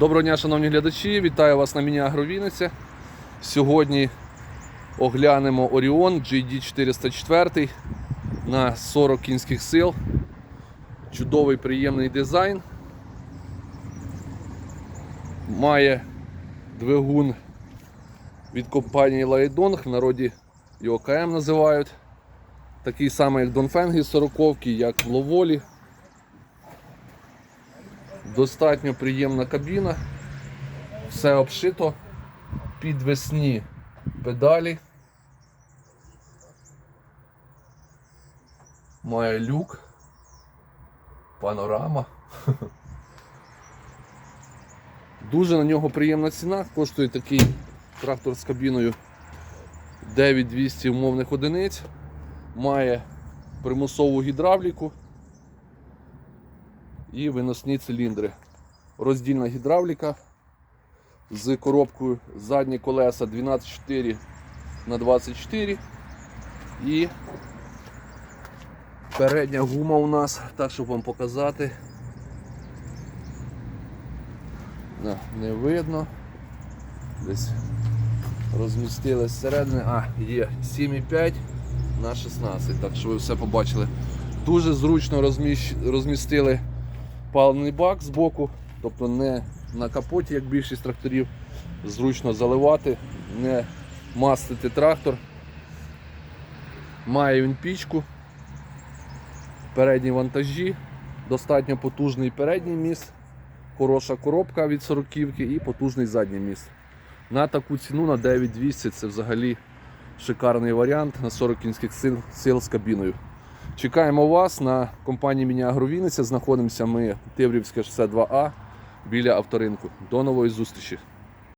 Доброго дня, шановні глядачі! Вітаю вас на міні Агровіниця. Сьогодні оглянемо Orion GD404 на 40 кінських сил. Чудовий приємний дизайн. Має двигун від компанії Laidong, в народі його КМ називають. Такий самий, як Донфенги 40 як в Ловолі. Достатньо приємна кабіна. Все обшито. Підвесні педалі. Має люк. Панорама. Дуже на нього приємна ціна. Коштує такий трактор з кабіною 9200 умовних одиниць. Має примусову гідравліку і виносні циліндри. Роздільна гідравліка з коробкою задні колеса 124 на 24 і передня гума у нас, так щоб вам показати. Не, видно. Десь розмістили зсередини. А, є 7,5 на 16, так що ви все побачили. Дуже зручно розміщ... розмістили паливний бак з боку, тобто не на капоті, як більшість тракторів, зручно заливати, не мастити трактор. Має він пічку, передні вантажі, достатньо потужний передній міст, хороша коробка від 40 і потужний задній міст. На таку ціну на 9200 це взагалі шикарний варіант на 40 кінських сил з кабіною. Чекаємо вас на компанії Міні Агровіниця. Знаходимося ми Тиврівське 62А біля авторинку. До нової зустрічі!